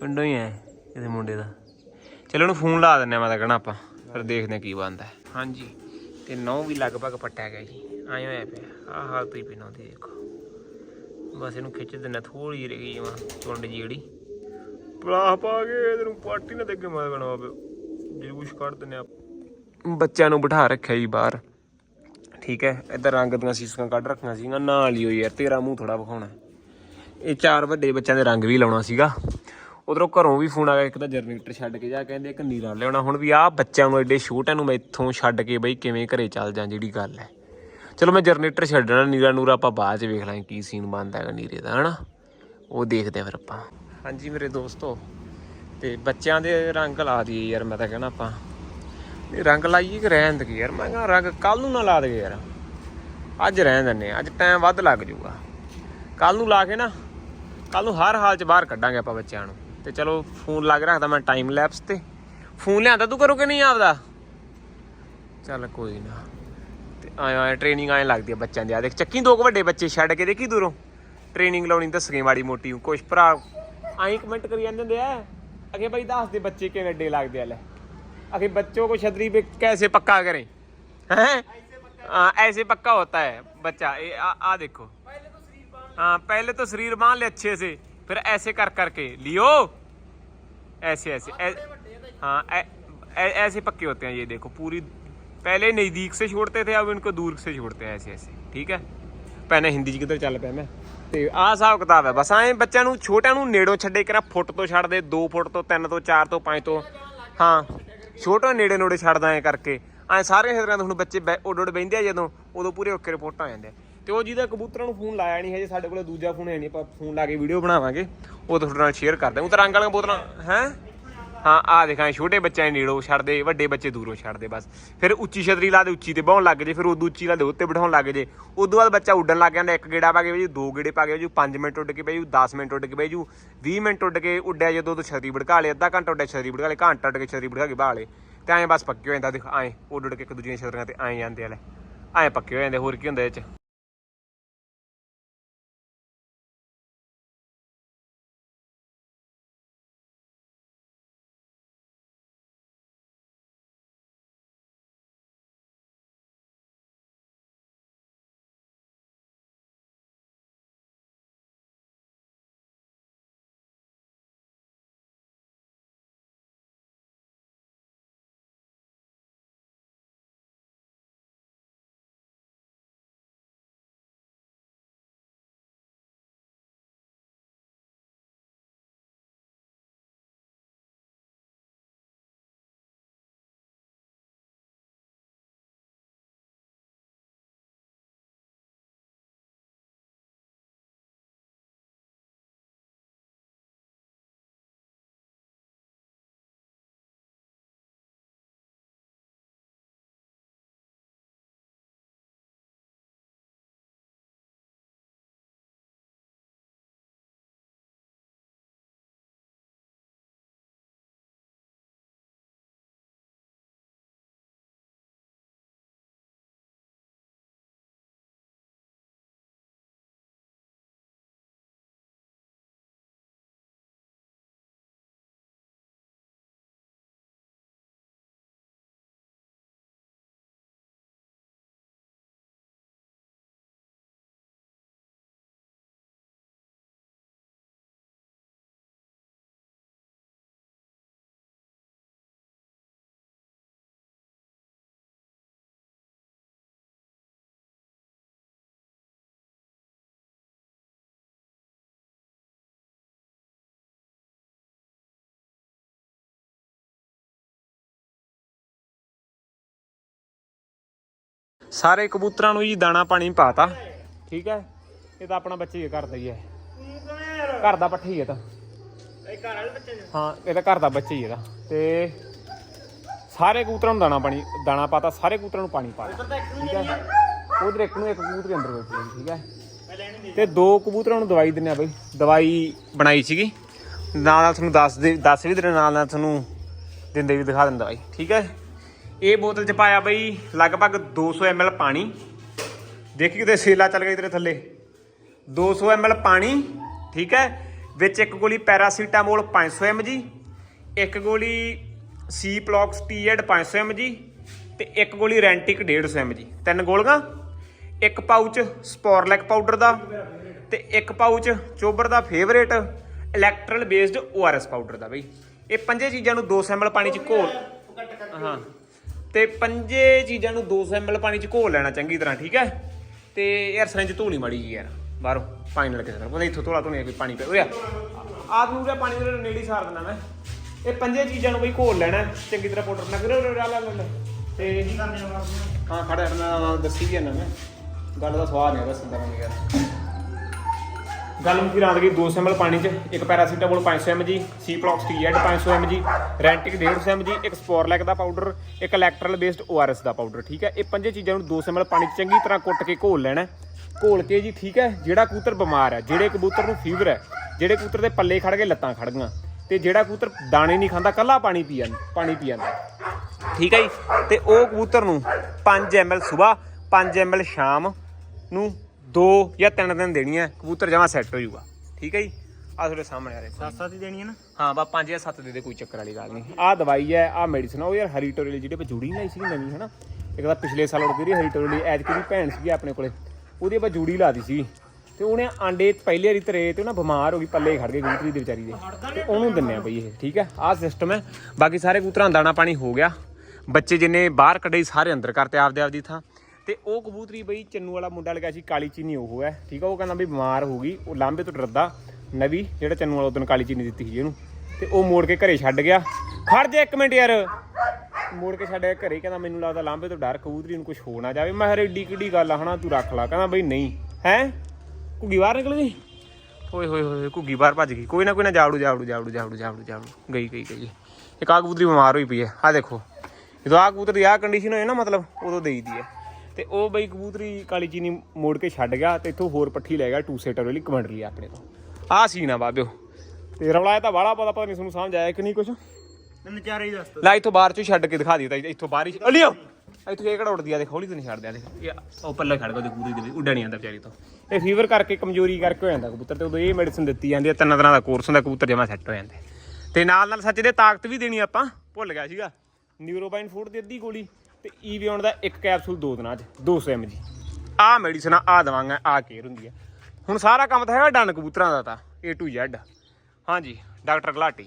ਪਿੰਡੋਂ ਹੀ ਹੈ ਇਹਦੇ ਮੁੰਡੇ ਦਾ। ਚਲੋ ਉਹਨੂੰ ਫੋਨ ਲਾ ਦਿੰਨੇ ਆ ਮੈਂ ਤਾਂ ਕਹਣਾ ਆਪਾਂ। ਫਿਰ ਦੇਖਦੇ ਹਾਂ ਕੀ ਬਣਦਾ ਹਾਂਜੀ, ਤੇ ਨੌ ਵੀ ਲਗਭਗ ਪੱਟਿਆ ਗਿਆ ਜੀ। ਐਂ ਹੋਇਆ ਪਿਆ। ਆਹ ਹਾਲਤ ਹੀ ਨੌ ਦੀ, ਦੇਖੋ। ਬਸ ਇਹਨੂੰ ਖਿੱਚ ਦਿੰਨਾ ਥੋੜੀ ਜਿਹੀ ਰਹਿ ਗਈ ਵਾ ਚੁੰਡ ਜੀ ਜਿਹੜੀ। ਪਲਾਹ ਪਾ ਕੇ ਇਹਦੇ ਨੂੰ ਪਾਰਟੀ ਨਾ ਦੇ ਮਾਰ ਬਣਾ ਜਲੂਸ ਕੱਢ ਦਿੰਨੇ ਆ ਬੱਚਿਆਂ ਨੂੰ ਬਿਠਾ ਰੱਖਿਆ ਜੀ ਬਾਹਰ। ਠੀਕ ਹੈ, ਇੱਧਰ ਰੰਗ ਦੀਆਂ ਸੀਸਾਂ ਕੱਢ ਰੱਖੀਆਂ ਸੀਗੀਆਂ। ਨਾਲ ਹੀ ਹੋਈ ਯਾਰ, ਤੇਰਾ ਮੂੰਹ ਥੋੜਾ ਵਿਖਾਉਣਾ। ਇਹ ਚਾਰ ਵੱਡੇ ਬੱਚਿਆਂ ਦੇ ਰੰਗ ਵੀ ਲਾਉਣਾ ਸੀਗਾ। ਉਧਰੋਂ ਘਰੋਂ ਵੀ ਫੋਨ ਆ ਗਿਆ ਇੱਕ ਤਾਂ ਜਨਰੇਟਰ ਛੱਡ ਕੇ ਜਾ ਕਹਿੰਦੇ ਇੱਕ ਨੀਰਾ ਲਿਆਉਣਾ। ਹੁਣ ਵੀ ਆਹ ਬੱਚਿਆਂ ਨੂੰ ਐਡੇ ਛੋਟਿਆਂ ਨੂੰ ਮੈਂ ਇੱਥੋਂ ਛੱਡ ਕੇ ਬਈ ਕਿਵੇਂ ਘਰੇ ਚੱਲ ਜਾਂ ਜਿਹੜੀ ਗੱਲ ਹੈ। ਚਲੋ ਮੈਂ ਜਨਰੇਟਰ ਛੱਡਣਾ ਨੀਰਾ ਨੂਰਾ ਆਪਾਂ ਬਾਅਦ ਚ ਵੇਖ ਲਾਂਗੇ ਕੀ ਸੀਨ ਬਣਦਾ ਹੈਗਾ ਨੀਰੇ ਦਾ ਹਨਾ? ਉਹ ਦੇਖਦੇ ਆ ਫਿਰ ਆਪਾਂ। ਹਾਂਜੀ ਮੇਰੇ ਦੋਸਤੋ ਤੇ ਬੱਚਿਆਂ ਦੇ ਰੰਗ ਲਾ ਦਈਏ ਯਾਰ ਮੈਂ ਤਾਂ ਕਹਿਣਾ ਆਪਾਂ। ਇਹ ਰੰਗ ਲਾਈਏ ਕਿ ਰਹਿਣ ਦੇ ਯਾਰ? ਮੈਂ ਕਿਹਾ ਰੰਗ ਕੱਲ ਨੂੰ ਨਾ ਲਾ ਦੇ ਯਾਰ। ਅੱਜ ਰਹਿਣ ਦਿੰਨੇ ਆ, ਅੱਜ ਟਾਈਮ ਵੱਧ ਲੱਗ ਜਾਊਗਾ। ਕੱਲ ਨੂੰ ਲਾ ਕੇ ਨਾ ਕੱਲ ਨੂੰ ਹਰ ਹਾਲ ਚ ਬਾਹਰ ਕੱਢਾਂਗੇ ਆਪਾਂ ਬੱਚਿਆਂ ਨੂੰ। ਤੇ ਚਲੋ ਫੋਨ ਲਾ ਕੇ ਰੱਖਦਾ ਮੈਂ ਟਾਈਮ ਲੈਪਸ ਤੇ ਫੋਨ ਲਿਆਂਦਾ ਤੂੰ ਕਰੋ ਕਿ ਨਹੀਂ ਆਪਦਾ ਚੱਲ ਕੋਈ ਨਾ ਤੇ ਆਇਆ ਆਇਆ ਟ੍ਰੇਨਿੰਗ ਆਏ ਲੱਗਦੀ ਆ ਬੱਚਿਆਂ ਦੀ ਆ ਦੇਖ ਚੱਕੀ ਦੋ ਕੁ ਵੱਡੇ ਬੱਚੇ ਛੱਡ ਕੇ ਦੇਖੀ ਦੂਰੋਂ ਟ੍ਰੇਨਿੰਗ ਲਾਉਣੀ ਦੱਸਗੇ ਮਾੜੀ ਮੋਟੀ ਕੁਛ ਭਰਾ ਆਈ ਕਮੈਂਟ ਕਰੀ ਜਾਂਦੇ ਹੁੰਦੇ ਆ ਅਗੇ ਬਈ ਦੱਸ ਦੇ ਬੱਚੇ ਕਿਵੇਂ ਡੇ ਲੱਗਦੇ ਆ ਲੈ अभी बच्चों को छतरी पे कैसे पक्का करें हैं हाँ ऐसे पक्का होता है बच्चा ये आ, आ देखो हाँ पहले तो शरीर मान ले अच्छे से फिर ऐसे कर करके लियो ऐसे ऐसे ऐ, हाँ ऐ, ऐ, ऐसे पक्के होते हैं ये देखो पूरी पहले नज़दीक से छोड़ते थे अब इनको दूर से छोड़ते हैं ऐसे ऐसे ठीक है ਪਹਿਲਾਂ ਹਿੰਦੀ ਚ ਕਿੱਧਰ ਚੱਲ ਪਿਆ ਮੈਂ ਤੇ ਆਹ ਹਿਸਾਬ ਕਿਤਾਬ ਹੈ ਬਸ ਐਂ ਬੱਚਿਆਂ ਨੂੰ ਛੋਟਿਆਂ ਨੂੰ ਨੇੜੋਂ ਛੱਡੇ ਕਰਾਂ ਫੁੱਟ ਤੋਂ ਛੱਡ ਦੇ 2 ਫੁੱਟ ਤੋਂ 3 ਤੋਂ 4 ਤੋਂ 5 ਤੋਂ ਹਾਂ ਛੋਟੇ ਨੇੜੇ ਨੋੜੇ ਛੱਡਦਾ ਐ ਕਰਕੇ ਐ ਸਾਰੇ ਹਿਰਦਾਂ ਤੋਂ ਹੁਣ ਬੱਚੇ ਬੈ- ਉੱਡ ਉੱਡ ਬਹਿੰਦੇ ਆ ਜਦੋਂ ਉਦੋਂ ਪੂਰੇ ਓਕੇ ਰਿਪੋਰਟ ਆ ਜਾਂਦੇ ਆ ਤੇ ਉਹ ਜਿਹਦਾ ਕਬੂਤਰਾਂ ਨੂੰ ਫੋਨ ਲਾਇਆ ਨਹੀਂ ਹਜੇ, ਸਾਡੇ ਕੋਲ ਦੂਜਾ ਫੋਨ ਹੈ ਨਹੀਂ, ਆਪਾਂ ਫੋਨ ਲਾ ਕੇ ਵੀਡੀਓ ਬਣਾਵਾਂਗੇ। ਉਹ ਤੁਹਾਡੇ ਨਾਲ ਸ਼ੇਅਰ ਕਰਦੇ ਉਹ ਤਾਂ ਰੰਗ ਵਾਲੀਆਂ ਬੋਤਲਾਂ, ਹੈ? ਹਾਂ ਆ ਦੇਖਾਂ ਛੋਟੇ ਬੱਚਿਆਂ ਦੇ ਨੇੜੋਂ ਛੱਡਦੇ ਵੱਡੇ ਬੱਚੇ ਦੂਰੋਂ ਛੱਡਦੇ ਬਸ। ਫਿਰ ਉੱਚੀ ਛਤਰੀ ਲਾ ਦੇ, ਉੱਚੀ ਤੇ ਬਹੁਣ ਲੱਗ ਜੇ, ਫਿਰ ਉਦੋਂ ਉੱਚੀ ਲਾ ਦੇ, ਉੱਤੇ ਬਿਠਾਉਣ ਲੱਗ ਜੇ। ਉਦੋਂ ਬਾਅਦ ਬੱਚਾ ਉੱਡਣ ਲੱਗ ਜਾਂਦਾ, ਇੱਕ ਗੇੜਾ ਪਾ ਕੇ ਬਈ ਦੋ ਗੇੜੇ ਪਾ ਕੇ ਬਈ 5 ਮਿੰਟ ਉੱਡ ਕੇ ਬਈ 10 ਮਿੰਟ ਉੱਡ ਕੇ ਬਈ 20 ਮਿੰਟ ਉੱਡ ਕੇ ਉੱਡਿਆ ਜਦੋਂ ਉਦੋਂ ਛਤਰੀ ਭੜਕਾ ਲੇ ਅੱਧਾ ਘੰਟਾ ਉੱਡਿਆ, ਛਤਰੀ ਭੜਕਾ ਲੇ ਘੰਟਾ ਉੱਡ ਕੇ ਛਤਰੀ ਭੜਕਾ ਕੇ ਬਾਹਲੇ। ਤੇ ਐਂ ਬਸ ਪੱਕੇ ਹੋ ਜਾਂਦਾ, ਦੇਖ, ਐਂ ਉੱਡ ਉੱਡ ਕੇ ਇੱਕ ਦੂਜੇ ਦੀਆਂ ਛਤਰੀਆਂ ਤੇ ਐਂ ਜਾਂਦੇ ਆ ਐਂ ਪੱਕੇ ਹੋ ਜਾਂਦੇ, ਹੋਰ ਕੀ ਹੁੰਦਾ ਇਹ ਚ? ਸਾਰੇ ਕਬੂਤਰਾਂ ਨੂੰ ਜੀ ਦਾਣਾ ਪਾਣੀ ਪਾਤਾ ਠੀਕ ਹੈ? ਇਹ ਤਾਂ ਆਪਣਾ ਬੱਚੇ ਹੀ ਘਰ ਦਾ ਹੀ ਹੈ। ਘਰ ਦਾ ਪੱਠਾ ਹੀ ਹੈ ਤਾਂ। ਹਾਂ ਇਹ ਤਾਂ ਘਰ ਦਾ ਬੱਚਾ ਹੀ ਇਹਦਾ ਤੇ। ਸਾਰੇ ਕਬੂਤਰਾਂ ਨੂੰ ਦਾਣਾ ਪਾਣੀ ਦਾਣਾ ਪਾਤਾ ਸਾਰੇ ਕਬੂਤਰਾਂ ਨੂੰ ਪਾਣੀ ਪਾਤਾ ਠੀਕ ਹੈ? ਉਧਰ ਇੱਕ ਨੂੰ ਇੱਕ ਕਬੂਤਰ ਦੇ ਅੰਦਰ ਬੈਠੇ ਨੇ, ਠੀਕ ਹੈ? ਤੇ ਦੋ ਕਬੂਤਰਾਂ ਨੂੰ ਦਵਾਈ ਦਿੰਨੇ ਆ ਬਈ। ਦਵਾਈ ਬਣਾਈ ਸੀਗੀ। ਨਾਲ ਨਾਲ ਤੁਹਾਨੂੰ ਦੱਸ ਦੇ ਦੱਸ ਵੀ ਦਿੰਦੇ ਨਾਲ ਨਾਲ ਤੁਹਾਨੂੰ ਦਿੰਦੇ ਵੀ ਦਿਖਾ ਦਿੰਦਾ ਬਾਈ ਠੀਕ ਹੈ? ਇਹ ਬੋਤਲ ਚ ਪਾਇਆ ਬਈ ਲਗਭਗ 200 ml ਪਾਣੀ। ਦੇਖੀ ਕਿਤੇ ਸੇਲਾ ਚੱਲ ਗਈ ਤੇਰੇ ਥੱਲੇ। 200 ml ਪਾਣੀ ਠੀਕ ਹੈ? ਵਿੱਚ ਇੱਕ ਗੋਲੀ ਪੈਰਾਸੀਟਾਮੋਲ 500 mg ਇੱਕ ਗੋਲੀ ਸੀ ਪਲੌਕਸ ਟੀਐਡ 500 mg ਤੇ ਇੱਕ ਗੋਲੀ ਰੈਂਟਿਕ 150 mg ਤਿੰਨ ਗੋਲੀਆਂ ਇੱਕ ਪਾਊਚ ਸਪੋਰਲੈਕ ਪਾਊਡਰ ਦਾ ਤੇ ਇੱਕ ਪਾਊਚ ਚੋਬਰ ਦਾ favourite Electral based ORS powder ਦਾ ਬਈ। ਇਹ ਪੰਜੇ ਚੀਜ਼ਾਂ ਨੂੰ 2 ਸੈਂਪਲ ਪਾਣੀ ਚ ਘੋਲ ਹਾਂ। ਤੇ ਪੰਜੇ ਚੀਜ਼ਾਂ ਨੂੰ 200 ml ਪਾਣੀ ਚ ਘੋਲ ਲੈਣਾ ਚੰਗੀ ਤਰ੍ਹਾਂ ਠੀਕ ਹੈ? ਤੇ ਯਾਰ ਸਰੰਜ ਧੂਲੀ ਮਾੜੀ ਜੀ ਯਾਰ ਬਾਹਰੋਂ ਪਾਣੀ ਨਾਲ ਕਿਸੇ ਤਰ੍ਹਾਂ। ਉਹਦੇ ਇੱਥੋਂ ਧੋਲਾ ਧੋਣੇ ਕੋਈ ਪਾਣੀ ਪੈ ਓਏ ਆਪ ਨੂੰ ਜਿਹੜਾ ਪਾਣੀ ਦੇ ਨੇੜੇ ਸਾਰ ਦਿੰਦਾ ਮੈਂ। ਇਹ ਪੰਜੇ ਚੀਜ਼ਾਂ ਨੂੰ ਬਈ ਘੋਲ ਲੈਣਾ ਚੰਗੀ ਤਰ੍ਹਾਂ ਪਾਊਡਰ ਨਾਲ ਕਰੋ ਲਾ ਲਾ ਲਾ। ਤੇ ਹਾਂ ਖੜਾ ਹਟਣਾ ਦੱਸੀ ਨਾ ਮੈਂ। ਗੱਲ ਦਾ ਸਵਾਦ ਨਹੀਂ ਦੱਸਦਾ ਮੈਂ ਯਾਰ। ਗੱਲ ਮੁਕੀ ਰਾਤ ਗਈ 200 ml ਪਾਣੀ ਚ, ਇੱਕ ਪੈਰਾਸੀਟਾਮੋਲ 500 mg ਸੀ ਪਲੌਕਸਟੀਐਡ 500 mg ਰੈਂਟਿਕ 150 mg ਇੱਕ ਸਪੋਰਲੈਕ ਦਾ ਪਾਊਡਰ, ਇੱਕ ਇਲੈਕਟਰਲ ਬੇਸਡ ORS ਦਾ ਪਾਊਡਰ, ਠੀਕ ਹੈ? ਇਹ ਪੰਜੇ ਚੀਜ਼ਾਂ ਨੂੰ 200 ml ਪਾਣੀ ਚ ਚੰਗੀ ਤਰ੍ਹਾਂ ਕੁੱਟ ਕੇ ਘੋਲ ਲੈਣਾ ਘੋਲ ਕੇ ਜੀ, ਠੀਕ ਹੈ? ਜਿਹੜਾ ਕਬੂਤਰ ਬਿਮਾਰ ਹੈ, ਜਿਹੜੇ ਕਬੂਤਰ ਨੂੰ ਫੀਵਰ ਹੈ, ਜਿਹੜੇ ਕਬੂਤਰ ਦੇ ਪੱਲੇ ਖੜ ਗਏ, ਲੱਤਾਂ ਖੜ ਗਈਆਂ। ਤੇ ਜਿਹੜਾ ਕਬੂਤਰ ਦਾਣੇ ਨਹੀਂ ਖਾਂਦਾ, ਕੱਲਾ ਪਾਣੀ ਪੀ ਜਾਂਦਾ, ਪਾਣੀ ਪੀ ਜਾਂਦਾ। ਠੀਕ ਹੈ ਜੀ? ਤੇ ਉਹ ਕਬੂਤਰ ਨੂੰ 5 ml ਸਵੇਰ 5 ml ਸ਼ਾਮ ਨੂੰ ਦੋ ਜਾਂ ਤਿੰਨ ਦਿਨ ਦੇਣੀ ਹੈ ਕਬੂਤਰ ਜਮਾ ਸੈੱਟ ਹੋ ਜਾਊਗਾ। ਠੀਕ ਹੈ ਜੀ? ਆ ਤੁਹਾਡੇ ਸਾਹਮਣੇ ਆ ਰਿਹਾ ਸੱਤ ਸੱਤ ਹੀ ਦੇਣੀ ਹੈ ਨਾ? ਹਾਂ ਬਾ 5 ਜਾਂ 7 ਦੇ ਦੇ ਕੋਈ ਚੱਕਰ ਵਾਲੀ ਗੱਲ ਨਹੀਂ। ਆਹ ਦਵਾਈ ਹੈ ਆਹ ਮੈਡੀਸਨ ਉਹ ਯਾਰ ਹਰੀ ਟੋਰੀ ਜਿਹੜੀ ਆਪਾਂ ਜੂੜੀ ਲਾਈ ਸੀ ਨਵੀਂ ਹਨਾ? ਇੱਕ ਤਾਂ ਪਿਛਲੇ ਸਾਲ ਉੜਦੀ ਰਹੀ ਹਰੀ ਟੋਰੀ ਐਤਕੀ ਦੀ ਭੈਣ ਸੀਗੀ ਆਪਣੇ ਕੋਲੇ। ਉਹਦੀ ਆਪਾਂ ਜੂੜੀ ਲਾਦੀ ਸੀ ਤੇ ਉਹਨੇ ਆਂਡੇ ਪਹਿਲੇ ਵਾਰੀ ਧਰੇ ਤੇ ਉਹ ਨਾ ਬਿਮਾਰ ਹੋ ਗਈ ਪੱਲੇ ਖੜ ਗਏ ਕਬੂਤਰੀ ਦੇ ਵਿਚਾਰੀ ਦੇ। ਤੇ ਉਹਨੂੰ ਦਿੰਨੇ ਆ ਬਈ ਇਹ ਠੀਕ ਹੈ? ਆਹ ਸਿਸਟਮ ਹੈ। ਬਾਕੀ ਸਾਰੇ ਕਬੂਤਰਾਂ ਦਾਣਾ ਪਾਣੀ ਹੋ ਗਿਆ। ਬੱਚੇ ਜਿੰਨੇ ਬਾਹਰ ਕੱਢੇ ਸੀ ਸਾਰੇ ਅੰਦਰ ਕਰਤੇ ਆਪਦੇ ਆਪਦੀ ਥਾਂ। ਤੇ ਉਹ ਕਬੂਤਰੀ ਬਈ ਚੰਨੂ ਵਾਲਾ ਮੁੰਡਾ ਲਗਾ ਸੀ, ਕਾਲੀ ਚੀਨੀ ਉਹ ਹੈ, ਠੀਕ ਆ? ਉਹ ਕਹਿੰਦਾ ਵੀ ਬਿਮਾਰ ਹੋ ਗਈ, ਉਹ ਲਾਂਬੇ ਤੋਂ ਡਰਦਾ, ਨਵੀ, ਜਿਹੜਾ ਚੰਨੂ ਵਾਲਾ ਉਦੋਂ ਕਾਲੀ ਚੀਨੀ ਦਿੱਤੀ ਸੀ ਇਹਨੂੰ। ਤੇ ਉਹ ਮੋੜ ਕੇ ਘਰੇ ਛੱਡ ਗਿਆ। ਖੜ ਜਾ ਇੱਕ ਮਿੰਟ ਯਾਰ। ਮੋੜ ਕੇ ਛੱਡ ਗਿਆ ਘਰੇ, ਕਹਿੰਦਾ ਮੈਨੂੰ ਲੱਗਦਾ ਲਾਂਬੇ ਤੋਂ ਡਰ, ਕਬੂਤਰੀ ਨੂੰ ਕੁਝ ਹੋ ਨਾ ਜਾਵੇ। ਮੈਂ ਹਰੇ ਏਡੀ ਕਿੱਡੀ ਗੱਲ ਆ, ਹਨਾ? ਤੂੰ ਰੱਖ ਲਾ। ਕਹਿੰਦਾ ਬਈ ਨਹੀਂ। ਹੈ? ਘੁੱਗੀ ਬਾਹਰ ਨਿਕਲ ਗਈ ਓਏ ਹੋਏ ਹੋਏ ਘੁੱਗੀ ਬਾਹਰ ਭੱਜ ਗਈ। ਕੋਈ ਨਾ ਕੋਈ ਨਾ ਜਾੜੂ ਜਾਵੜੂ ਜਾਵੜੂ ਜਾਵੜੂ ਜਾਵੜੂ ਜਾਵੜੂ। ਗਈ ਗਈ ਗਈ। ਇੱਕ ਆ ਕਬੂਤਰੀ ਬਿਮਾਰ ਹੋਈ ਪਈ ਹੈ। ਆ ਦੇਖੋ। ਜਦੋਂ ਆ ਕਬੂਤਰ ਦੀ ਆ ਕੰਡੀਸ਼ਨ ਹੋਏ ਨਾ, ਮਤਲਬ ਉਦੋਂ ਦੇਈਦੀ ਹੈ। ਤੇ ਉਹ ਬਈ ਕਬੂਤਰੀ ਕਾਲੀ ਚੀਨੀ ਮੋੜ ਕੇ ਛੱਡ ਗਿਆ ਤੇ ਇੱਥੋਂ ਹੋਰ ਪੱਠੀ ਲੈ ਗਿਆ ਟੂ ਸੀਟਰ ਵਾਲੀ ਕਮੈਂਡਰ ਲਈ ਆਪਣੇ ਤੋਂ। ਆਹ ਸੀਨ ਆ ਬਾਬਿਓ। ਤੇ ਰੌਲਾ ਤਾਂ ਬਾਹਲਾ ਪਤਾ ਪਤਾ ਨਹੀਂ ਤੁਹਾਨੂੰ ਸਮਝ ਆਇਆ ਕਿ ਨਹੀਂ ਕੁਛ? ਨਚਾਰੇ ਹੀ ਦੱਸ ਲੈ ਇੱਥੋਂ ਬਾਹਰ ਚੋਂ ਛੱਡ ਕੇ ਦਿਖਾ ਦਿੱਤਾ ਇੱਥੋਂ ਬਾਹਰ ਹੀ ਅਲਿਓ ਇੱਥੋਂ ਇਹ ਕਿਹੜਾ ਉੱਡਦੀ ਆ ਦੇਖ ਹੌਲੀ ਤੋਂ ਨਹੀਂ ਛੱਡਦੇ ਆ ਦੇਖ। ਉਹ ਪੱਲੇ ਖੜ ਗਿਆ ਉਹਦੇ ਪੂਰੀ ਦੇ ਵਿੱਚ ਨਹੀਂ ਆਉਂਦਾ ਵਿਚਾਰੀ ਤੋਂ। ਇਹ ਫੀਵਰ ਕਰਕੇ ਕਮਜ਼ੋਰੀ ਕਰਕੇ ਹੋ ਜਾਂਦਾ ਕਬੂਤਰ ਤੇ ਉਦੋਂ ਇਹ ਮੈਡੀਸਿਨ ਦਿੱਤੀ ਜਾਂਦੀ ਹੈ ਤਿੰਨ ਤਰ੍ਹਾਂ ਦਾ ਕੋਰਸ ਹੁੰਦਾ ਕਬੂਤਰ ਜਮਾ ਸੈੱਟ ਹੋ ਜਾਂਦੇ। ਤੇ ਨਾਲ ਨਾਲ ਸੱਚ ਦੇ ਤਾਕਤ ਵੀ ਦੇਣੀ ਆਪਾਂ ਭੁੱਲ ਗਿਆ ਸੀਗਾ। ਨਿਊਰੋਬਾਈਨ ਫੂਡ ਦੀ ਅੱਧੀ ਗੋਲੀ। ਤੇ ਈਵੀਓਨ ਦਾ ਇੱਕ ਕੈਪਸੂਲ ਦੋ ਦਿਨਾਂ 'ਚ 200 mg ਆਹ ਮੈਡੀਸਨ ਆ ਦਵਾਂਗਾ ਆ ਕੇਅਰ ਹੁੰਦੀ ਆ। ਹੁਣ ਸਾਰਾ ਕੰਮ ਤਾਂ ਹੈਗਾ ਡਨ ਕਬੂਤਰਾਂ ਦਾ ਤਾਂ, A to Z ਹਾਂਜੀ, ਡਾਕਟਰ ਗਲਾਟੀ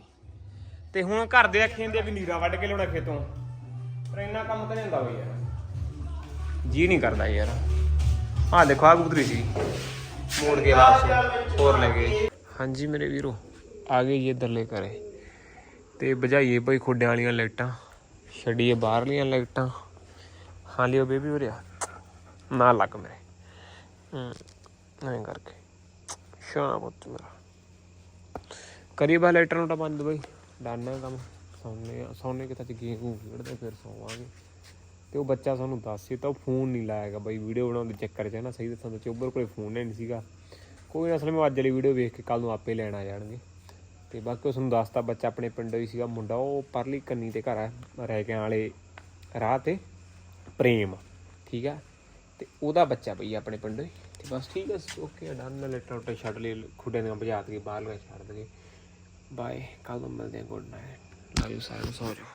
ਤੇ ਹੁਣ ਘਰ ਦੇ ਆਖੇ ਜਾਂਦੇ ਆ ਵੀ ਨੀਰਾ ਵੱਢ ਕੇ ਲਿਆਉਣਾ ਖੇਤੋਂ। ਪਰ ਇੰਨਾ ਕੰਮ ਤਾਂ ਨਹੀਂ ਹੁੰਦਾ ਬਈ ਯਾਰ। ਜੀ ਨਹੀਂ ਕਰਦਾ ਯਾਰ। ਆਹ ਦੇਖੋ ਆ ਕਬੂਤਰੀ ਸੀ। ਮੋੜ ਕੇ ਵਾਪਸ, ਹੋਰ ਲੈ ਗਏ। ਹਾਂਜੀ ਮੇਰੇ ਵੀਰੋ, ਆ ਗਏ ਜੀ ਇੱਧਰਲੇ ਕਰੇ ਤੇ ਬੁਝਾਈਏ ਭਾਈ ਖੋਡਿਆਂ ਵਾਲੀਆਂ ਲਾਈਟਾਂ, ਛੱਡੀਏ ਬਾਹਰਲੀਆਂ ਲਾਈਟਾਂ। ਹਾਂ ਲਿਓ ਬੇਬੀ ਉਰਿਆ ਨਾ ਲੱਗ ਮੇਰੇ। ਹੂੰ, ਐਂ ਕਰਕੇ। ਸ਼ਾਮ ਪੁੱਤ ਮੇਰਾ। ਕਰੀਏ ਬਾ ਲੈਟਰ ਨੂੰ ਤਾਂ ਬੰਦ ਬਈ। ਡਾਨਾ ਕੰਮ। ਸੌਣੇ ਆ ਸੌਣੇ ਕਿਤਾ ਚ ਗੇਮ ਗੂਮ ਖੇਡਦੇ, ਫਿਰ ਸੌਵਾਂਗੇ। ਤੇ ਉਹ ਬੱਚਾ ਸਾਨੂੰ ਦੱਸ ਸੀ ਤਾਂ ਉਹ ਫੋਨ ਨਹੀਂ ਲਾਇਆਗਾ ਬਈ। ਵੀਡੀਓ ਬਣਾਉਣ ਦੇ ਚੱਕਰ 'ਚ ਨਾ, ਸਹੀ ਦੱਸਾਂ ਤਾਂ ਚੋਬਰ ਕੋਲੇ ਫੋਨ ਨਹੀਂ ਸੀਗਾ। ਕੋਈ ਅਸਲ ਮੈਂ ਅੱਜ ਵਾਲੀ ਵੀਡੀਓ ਵੇਖ ਕੇ ਕੱਲ ਨੂੰ ਆਪੇ ਲੈਣ ਆ ਜਾਣਗੇ। ਤੇ ਬਾਕੀ ਉਸ ਨੂੰ ਦੱਸਤਾ, ਬੱਚਾ ਆਪਣੇ ਪਿੰਡੋਂ ਹੀ ਸੀਗਾ, ਮੁੰਡਾ ਉਹ ਪਰਲੀ ਕੰਨੀ ਤੇ ਘਰ ਆ, ਰਹਿ ਕੇ ਵਾਲੇ ਰਾਹ ਤੇ। ਪ੍ਰੇਮ। ਠੀਕ ਆ? ਤੇ ਉਹਦਾ ਬੱਚਾ ਬਈ ਆਪਣੇ ਪਿੰਡ। ਹੀ ਤੇ ਬਸ ਠੀਕ ਹੈ ਓਕੇ ਡਨ। ਮੈਂ ਲੈਟਰ ਉੱਤੇ ਛੱਡ ਲਈ, ਖੁੱਡੇ ਦੀਆਂ ਭਜਾ ਕੇ ਬਾਹਰ ਲੈ ਛੱਡ ਦਗੇ ਬਾਏ ਕੱਲ ਨੂੰ ਮਿਲਦੇ ਗੁੱਡ ਨਾਈਟ ਲਵ ਯੂ ਸਾਰਿਆਂ ਨੂੰ, ਸੌ ਜਾਓ।